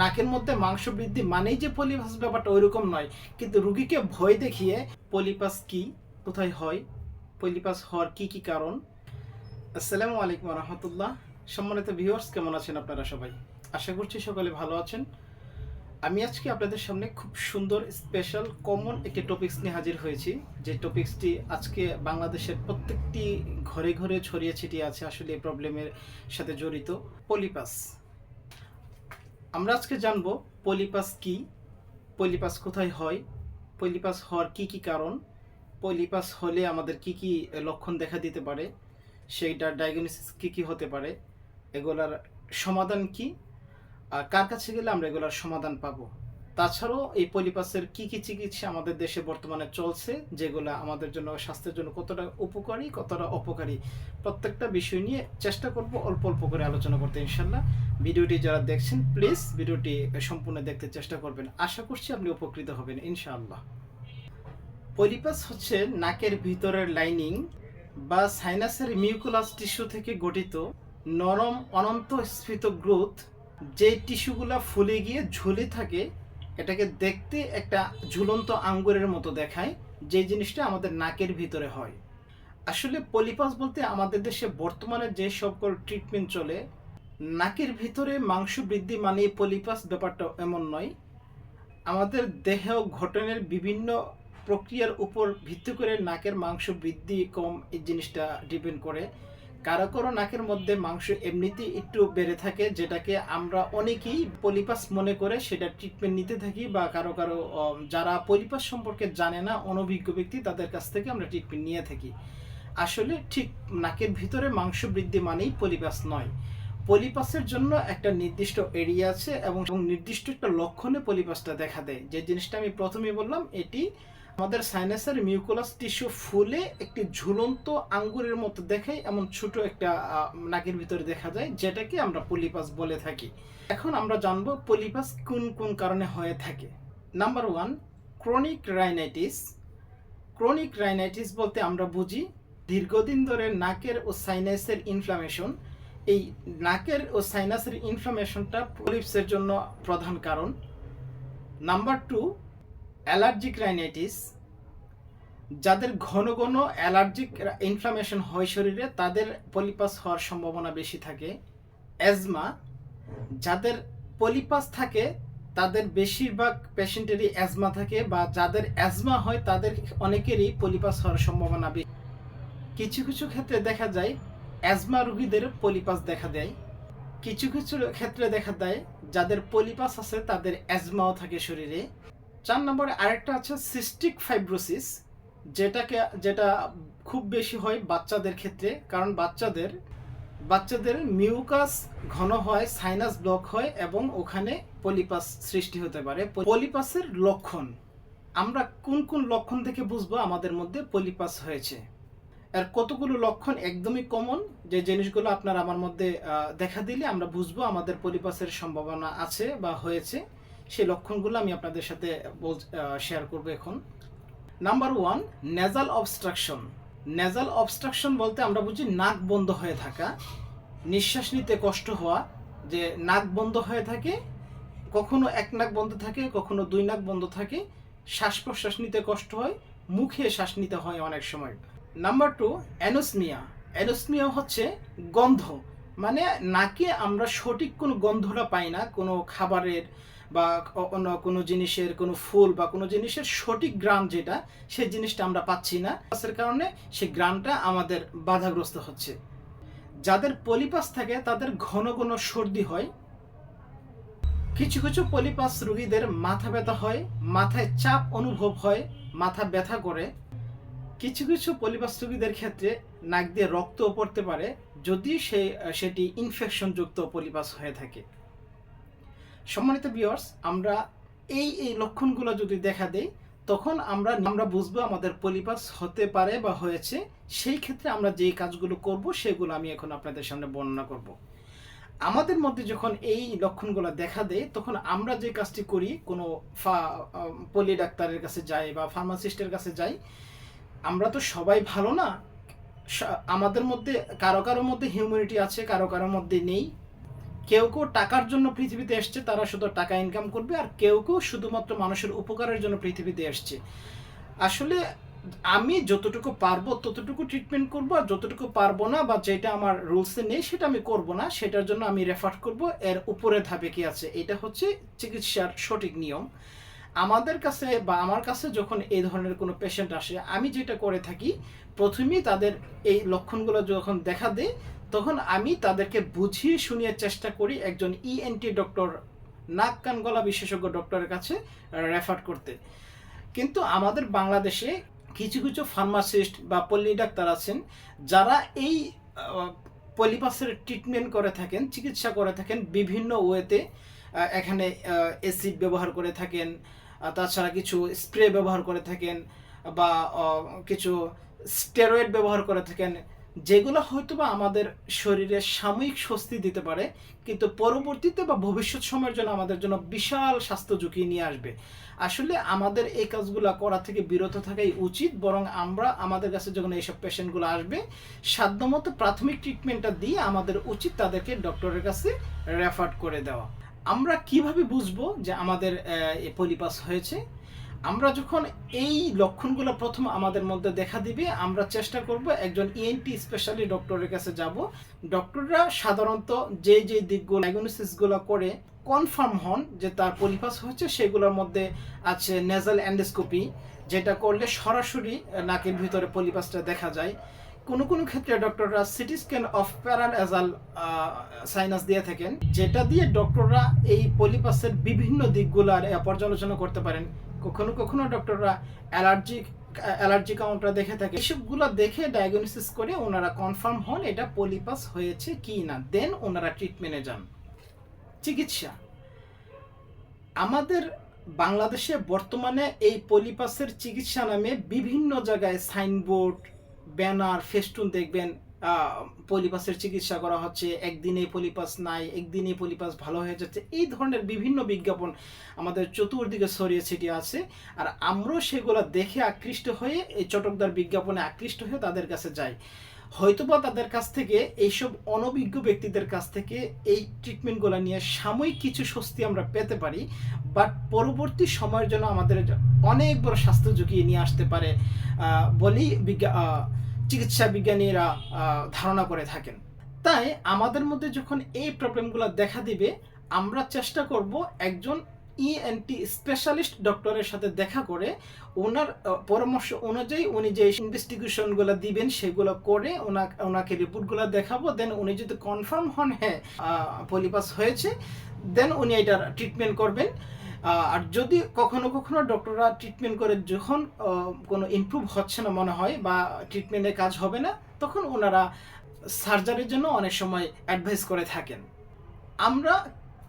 নাকের মধ্যে মাংস বৃদ্ধি মানেই যে পলিপাস ব্যাপারটা ওইরকম নয়। কিন্তু রুগীকে ভয় দেখিয়ে পলিপাস কি, কোথায় হয়, পলিপাস হওয়ার কি কি কারণ? আসসালামু আলাইকুম রহমতুল্লাহ সম্মানিত ভিউয়ার্স, কেমন আছেন আপনারা সবাই? আশা করছি সকলে ভালো আছেন। আমি আজকে আপনাদের সামনে খুব সুন্দর স্পেশাল কমন একটি টপিকস নিয়ে হাজির হয়েছি। যে টপিকসটি আজকে বাংলাদেশের প্রত্যেকটি ঘরে ঘরে ছড়িয়ে ছিটিয়ে আছে, আসলে এই প্রবলেমের সাথে জড়িত। পলিপাস। আমরা আজকে জানব পলিপাস কি, পলিপাস কোথায় হয়, পলিপাস হওয়ার কি কি কারণ, পলিপাস হলে আমাদের কি কি লক্ষণ দেখা দিতে পারে, সেইটার ডায়াগনোসিস কি কি হতে পারে, এগুলার সমাধান কি, আর কার কাছে গেলে আমরা এগুলার সমাধান পাবো। তাছাড়াও এই পলিপাসের কি কি চিকিৎসা আমাদের দেশে বর্তমানে চলছে, যেগুলো আমাদের জন্য স্বাস্থ্যের জন্য কতটা উপকারী, কতটা অপকারী, প্রত্যেকটা বিষয় নিয়ে চেষ্টা করব অল্প অল্প করে আলোচনা করতে ইনশাল্লাহ ভিডিওটি যারা দেখছেন, প্লিজ ভিডিওটি সম্পূর্ণ দেখতে চেষ্টা করবেন। আশা করছি আপনি উপকৃত হবেন ইনশাআল্লাহ। পলিপাস হচ্ছে নাকের ভিতরের লাইনিং বা সাইনাসের মিউকুলাস টিস্যু থেকে গঠিত নরম অনন্ত স্ফীত গ্রোথ যে টিস্যুগুলা ফুলে গিয়ে ঝুলে থাকে এটাকে দেখতে একটা ঝুলন্ত আঙ্গুরের মতো দেখায়, যে জিনিসটা আমাদের নাকের ভিতরে হয়। আসলে পলিপাস বলতে আমাদের দেশে বর্তমানে যে সকল ট্রিটমেন্ট চলে, নাকের ভিতরে মাংস বৃদ্ধি মানে পলিপাস ব্যাপারটা এমন নয়। আমাদের দেহ ঘটনের বিভিন্ন প্রক্রিয়ার উপর ভিত্তি করে নাকের মাংস বৃদ্ধি কম এই জিনিসটা ডিপেন্ড করে। কারও কারও নাকের মধ্যে মাংস এমনিতেই একটু বেড়ে থাকে, যেটাকে আমরা অনেকেই পলিপাস মনে করে সেটা ট্রিটমেন্ট নিতে থাকি বা কারও কারও যারা পলিপাস সম্পর্কে জানে না, অনভিজ্ঞ ব্যক্তি তাদের কাছ থেকে আমরা ট্রিটমেন্ট নিয়ে থাকি। আসলে ঠিক নাকের ভিতরে মাংস বৃদ্ধি মানেই পলিপাস নয়। পলিপাসের জন্য একটা নির্দিষ্ট এরিয়া আছে এবং নির্দিষ্ট একটা লক্ষণে পলিপাসটা দেখা দেয়। যে জিনিসটা আমি প্রথমে বললাম, এটি আমাদের সাইনাসের মিউকোলাস টিস্যু ফুলে একটি ঝুলন্ত আঙ্গুরের মতো দেখায় এমন ছোট একটা নাকের ভিতরে দেখা যায়, যেটাকে আমরা পলিপাস বলে থাকি। এখন আমরা জানব পলিপাস কোন কোন কারণে হয়ে থাকে। Number one chronic rhinitis chronic rhinitis বলতে আমরা বুঝি দীর্ঘদিন ধরে নাকের ও সাইনাসের ইনফ্লামেশন এই নাকের ও সাইনাসের ইনফ্লামেশনটা পলিপসের জন্য প্রধান কারণ। নাম্বার টু অ্যালার্জিক রাইনাইটিস, যাদের ঘন ঘন অ্যালার্জিক ইনফ্লামেশন হয় শরীরে, তাদের পলিপাস হওয়ার সম্ভাবনা বেশি থাকে। অ্যাজমা, যাদের পলিপাস থাকে, তাদের বেশিরভাগ পেশেন্টেরই অ্যাজমা থাকে বা যাদের অ্যাজমা হয়, তাদের অনেকেরই পলিপাস হওয়ার সম্ভাবনা বেশি। কিছু কিছু ক্ষেত্রে দেখা যায়, অ্যাজমা রোগীদের পলিপাস দেখা দেয়। কিছু কিছু ক্ষেত্রে দেখা দেয়, যাদের পলিপাস আছে, তাদের অ্যাজমাও থাকে শরীরে। চার নম্বরে আরেকটা আছে সিস্টিক ফাইব্রোসিস যেটাকে, যেটা খুব বেশি হয় বাচ্চাদের ক্ষেত্রে, কারণ বাচ্চাদের বাচ্চাদের মিউকাস ঘন হয় সাইনাস ব্লক হয় এবং ওখানে পলিপাস সৃষ্টি হতে পারে। পলিপাসের লক্ষণ, আমরা কোন কোন লক্ষণ থেকে বুঝব? আমাদের মধ্যে পলিপাস হয়েছে। আর কতগুলো লক্ষণ একদমই কমন যে জিনিসগুলো আপনার আমার মধ্যে দেখা দিলে আমরা বুঝব আমাদের পলিপাসের সম্ভাবনা আছে বা হয়েছে। সেই লক্ষণগুলো আমি আপনাদের সাথে শেয়ার করব এখন। Number one nasal obstruction nasal obstruction বলতে আমরা বুঝি নাক বন্ধ হয়ে থাকা, নিঃশ্বাস নিতে কষ্ট হওয়া, যে নাক বন্ধ হয়ে থাকে, কখনো এক নাক বন্ধ থাকে, কখনো দুই নাক বন্ধ থাকে, শ্বাস প্রশ্বাস নিতে কষ্ট হয়, মুখে শ্বাস নিতে হয় অনেক সময়। নাম্বার টু অ্যানোসমিয়া অ্যানোসমিয়া হচ্ছে গন্ধ। মানে নাকে আমরা সঠিক কোনো গন্ধটা পাই না, কোনো খাবারের বা অন্য কোনো জিনিসের কোনো ফুল বা কোনো জিনিসের সঠিক গ্রাম যেটা সেই জিনিসটা আমরা পাচ্ছি না। এর কারণে সেই গ্রামটা আমাদের বাধাগ্রস্ত হচ্ছে। যাদের পলিপাস থাকে, তাদের ঘন ঘন সর্দি হয়। কিছু কিছু পলিপাস রোগীদের মাথা ব্যথা হয়, মাথায় চাপ অনুভব হয়, মাথা ব্যথা করে। কিছু কিছু পলিপাস রোগীদের ক্ষেত্রে নাক দিয়ে রক্তও পড়তে পারে যদি সে সেটি ইনফেকশনযুক্ত পলিপাস হয়ে থাকে। সম্মানিত বিয়ার্স আমরা এই এই লক্ষণগুলো যদি দেখা দেই, তখন আমরা আমরা বুঝব আমাদের পলিপাস হতে পারে বা হয়েছে। সেই ক্ষেত্রে আমরা যেই কাজগুলো করব, সেগুলো আমি এখন আপনাদের সামনে বর্ণনা করব। আমাদের মধ্যে যখন এই লক্ষণগুলো দেখা দেয়, তখন আমরা যে কাজটি করি, কোনো পলি ডাক্তারের কাছে যাই বা ফার্মাসিস্টের কাছে যাই, আমরা তো সবাই ভালো না আমাদের মধ্যে, কারও কারও মধ্যে হিউম্যানিটি আছে, কারও কারও মধ্যে নেই। কেউ কেউ টাকার জন্য পৃথিবীতে এসছে, তারা শুধু টাকা ইনকাম করবে, আর কেউ কেউ শুধুমাত্র মানুষের উপকারের জন্য পৃথিবীতে এসছে। আসলে আমি যতটুকু পারব, ততটুকু ট্রিটমেন্ট করব, আর যতটুকু পারব না, বা যেটা আমার রুলসে নেই, সেটা আমি করব না, সেটার জন্য আমি রেফার করব। এর উপরে ধাপে কি আছে? এটা হচ্ছে চিকিৎসার সঠিক নিয়ম। আমাদের কাছে বা আমার কাছে যখন এই ধরনের কোনো পেশেন্ট আসে, আমি যেটা করে থাকি, প্রথমেই তাদের এই লক্ষণগুলো যখন দেখা দেয়, তখন আমি তাদেরকে বুঝিয়ে শুনিয়ে চেষ্টা করি একজন ইএনটি ডক্টর নাক কান গলা বিশেষজ্ঞ ডক্টরের কাছে রেফার করতে। কিন্তু আমাদের বাংলাদেশে কিছু কিছু ফার্মাসিস্ট বা পল্লী ডাক্তার আছেন, যারা এই পলিপাসের ট্রিটমেন্ট করে থাকেন, চিকিৎসা করে থাকেন, বিভিন্ন ওয়েতে এখানে অ্যাসিড ব্যবহার করে থাকেন তাছাড়া কিছু স্প্রে ব্যবহার করে থাকেন বা কিছু স্টেরয়েড ব্যবহার করে থাকেন, যেগুলো হয়তো বা আমাদের শরীরে সাময়িক স্বস্তি দিতে পারে, কিন্তু পরবর্তীতে বা ভবিষ্যৎ সময়ের জন্য আমাদের জন্য বিশাল স্বাস্থ্য ঝুঁকি নিয়ে আসবে। আসলে আমাদের এই কাজগুলো করা থেকে বিরত থাকাই উচিত, বরং আমরা আমাদের কাছে যখন এইসব পেশেন্টগুলো আসবে, সাধ্যমতো প্রাথমিক ট্রিটমেন্টটা দিয়ে আমাদের উচিত তাদেরকে ডক্টরের কাছে রেফার করে দেওয়া। আমরা কীভাবে বুঝব যে আমাদের পলিপাস হয়েছে? আমরা যখন এই লক্ষণগুলো প্রথম আমাদের মধ্যে দেখা দিবে, আমরা চেষ্টা করব একজন ইএনটি স্পেশালি ডক্টরের কাছে যাব। ডক্টররা সাধারণত যে যে দিকগুলো ডায়াগনোসিসগুলো করে কনফার্ম হন যে তার পলিপাস হয়েছে, সেগুলোর মধ্যে আছে নেজাল অ্যান্ডোস্কোপি যেটা করলে সরাসরি নাকের ভিতরে পলিপাসটা দেখা যায়। কোনো কোনো ক্ষেত্রে ডক্টররা CT scan of paranasal sinus দিয়ে থাকেন, যেটা দিয়ে ডক্টররা এই পলিপাসের বিভিন্ন দিকগুলার পর্যালোচনা করতে পারেন। কখনো কখনো ডক্টররা অ্যালার্জি অ্যালার্জি কাউন্টার দেখে থাকে। এসবগুলো দেখে ডায়াগনোসিস করে ওনারা কনফার্ম হন এটা পলিপাস হয়েছে কি না। দেন ওনারা ট্রিটমেন্টে যান। চিকিৎসা। আমাদের বাংলাদেশে বর্তমানে এই পলিপাসের চিকিৎসা নামে বিভিন্ন জায়গায় সাইনবোর্ড ব্যানার, ফেস্টুন দেখবেন পলিপাসের চিকিৎসা করা হচ্ছে, একদিনে পলিপাস নাই, একদিনে পলিপাস ভালো হয়ে যাচ্ছে, এই ধরনের বিভিন্ন বিজ্ঞাপন আমাদের চতুর্দিকে ছড়িয়ে ছিটিয়ে আছে। আর আমরাও সেগুলো দেখে আকৃষ্ট হয়ে এই চটকদার বিজ্ঞাপনে আকৃষ্ট হয়ে তাদের কাছে যাই। হয়তোবা তাদের কাছ থেকে, এইসব অনভিজ্ঞ ব্যক্তিদের কাছ থেকে এই ট্রিটমেন্টগুলো নিয়ে সাময়িক কিছু স্বস্তি আমরা পেতে পারি বাট পরবর্তী সময়ের জন্য আমাদের অনেক বড় স্বাস্থ্য ঝুঁকি নিয়ে আসতে পারে বলেই বিজ্ঞা চিকিৎসা বিজ্ঞানীরা ধারণা করে থাকেন। তাই আমাদের মধ্যে যখন এই প্রবলেমগুলো দেখা দিবে, আমরা চেষ্টা করব একজন ইএনটি স্পেশালিস্ট ডক্টরের সাথে দেখা করে ওনার পরামর্শ অনুযায়ী উনি যে ইনভেস্টিগেশনগুলো দিবেন সেগুলো করে ওনা- ওনাকে রিপোর্টগুলো দেখাবো। দেন উনি যদি কনফার্ম হন হ্যাঁ পলিপাস হয়েছে দেন উনি এটার ট্রিটমেন্ট করবেন। আর যদি কখনো কখনো ডক্টররা ট্রিটমেন্ট করে যখন কোনো ইমপ্রুভ হচ্ছে না মনে হয় বা ট্রিটমেন্টে কাজ হবে না, তখন ওনারা সার্জারির জন্য অনেক সময় অ্যাডভাইস করে থাকেন। আমরা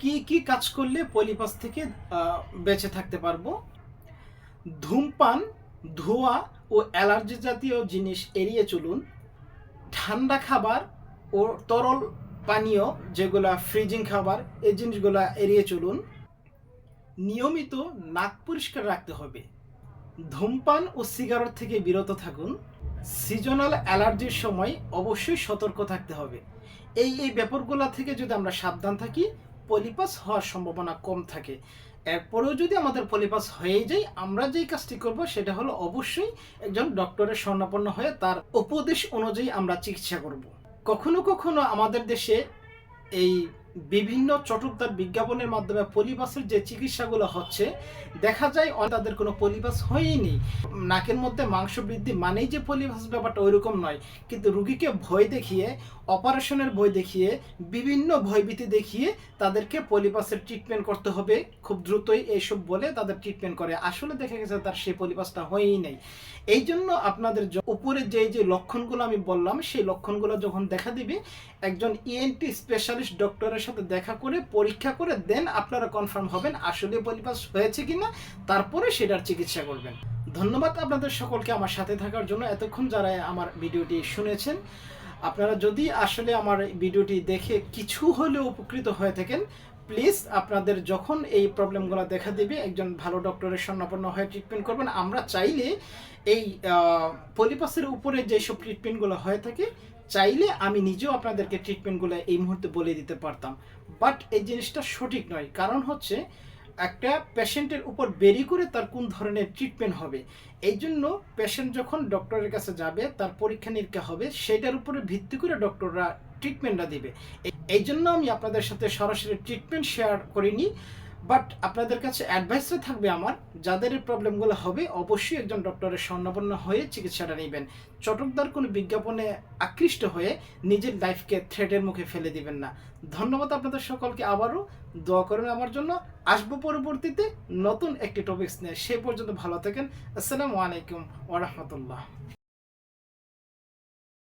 কি কি কাজ করলে পলিপাস থেকে বেঁচে থাকতে পারব? ধূমপান, ধোঁয়া ও অ্যালার্জি জাতীয় জিনিস এড়িয়ে চলুন। ঠান্ডা খাবার ও তরল পানীয় যেগুলা ফ্রিজিং খাবার এই জিনিসগুলো এড়িয়ে চলুন। নিয়মিত নাক পরিষ্কার রাখতে হবে। ধূমপান ও সিগারেট থেকে বিরত থাকুন। সিজনাল অ্যালার্জির সময় অবশ্যই সতর্ক থাকতে হবে। এই এই ব্যাপারগুলো থেকে যদি আমরা সাবধান থাকি পলিপাস হওয়ার সম্ভাবনা কম থাকে। এরপরেও যদি আমাদের পলিপাস হয়ে যায়, আমরা যেই কাজটি করব সেটা হলো অবশ্যই একজন ডক্টরের স্বর্ণাপন্ন হয়ে তার উপদেশ অনুযায়ী আমরা চিকিৎসা করব। কখনো কখনো আমাদের দেশে এই বিভিন্ন চটকদার বিজ্ঞাপনের মাধ্যমে পলিপাসের যে চিকিৎসাগুলো হচ্ছে, দেখা যায় তাদের কোনো পলিপাস হয়নি। নাকের মধ্যে মাংস বৃদ্ধি মানেই যে পলিপাস ব্যাপারটা ওইরকম নয়, কিন্তু রুগীকে ভয় দেখিয়ে, অপারেশনের ভয় দেখিয়ে, বিভিন্ন ভয়ভীতি দেখিয়ে তাদেরকে পলিপাসের ট্রিটমেন্ট করতে হবে। খুব দ্রুতই এইসব বলে তাদের ট্রিটমেন্ট করে। আসলে দেখা গেছে তার সেই পলিপাসটা হয়েই নেই। এই জন্য আপনাদের উপরে যে যে লক্ষণগুলো আমি বললাম, সেই লক্ষণগুলো যখন দেখা দিবে, একজন ইএনটি স্পেশালিস্ট ডক্টরের সাথে দেখা করে, পরীক্ষা করে দেন আপনারা কনফার্ম হবেন আসলে পলিপাস হয়েছে কিনা, তারপরে সেটার চিকিৎসা করবেন। ধন্যবাদ আপনাদের সকলকে আমার সাথে থাকার জন্য এতক্ষণ যারা আমার ভিডিওটি শুনেছেন। আপনারা যদি আসলে আমার ভিডিওটি দেখে কিছু হলেও উপকৃত হয়ে থাকেন প্লিজ আপনাদের যখন এই প্রবলেমগুলো দেখা দেবে, একজন ভালো ডক্টরের স্বর্ণাপন্ন হয়ে ট্রিটমেন্ট করবেন। আমরা চাইলে এই পলিপাসের উপরে যেসব ট্রিটমেন্টগুলো হয়ে থাকে চাইলে আমি নিজেও আপনাদেরকে ট্রিটমেন্টগুলো এই মুহূর্তে বলে দিতে পারতাম। বাট এই জিনিসটা সঠিক নয়। কারণ হচ্ছে, একটা পেশেন্টের উপর বেরি করে তার কোন ধরনের ট্রিটমেন্ট হবে। এই জন্য পেশেন্ট যখন ডক্টরের কাছে যাবে, তার পরীক্ষা নিরীক্ষা হবে সেটার উপরে ভিত্তি করে ডক্টররা ট্রিটমেন্টটা দিবে। এই- জন্য আমি আপনাদের সাথে সরাসরি ট্রিটমেন্ট শেয়ার করিনি। বাট আপনাদের কাছে অ্যাডভাইসটা থাকবে আমার। যাদের এই প্রবলেমগুলো হবে, অবশ্যই একজন ডক্টরের স্বর্ণাপন্ন হয়ে চিকিৎসাটা নেবেন। চটকদার কোনো বিজ্ঞাপনে আকৃষ্ট হয়ে নিজের লাইফকে থ্রেটের মুখে ফেলে দিবেন না। ধন্যবাদ আপনাদের সকলকে আবারও। দোয়া করবেন আমার জন্য। আসব পরবর্তীতে নতুন একটি টপিকস নিয়ে। সে পর্যন্ত ভালো থাকেন। আসসালামু আলাইকুম ওরহমতুল্লাহ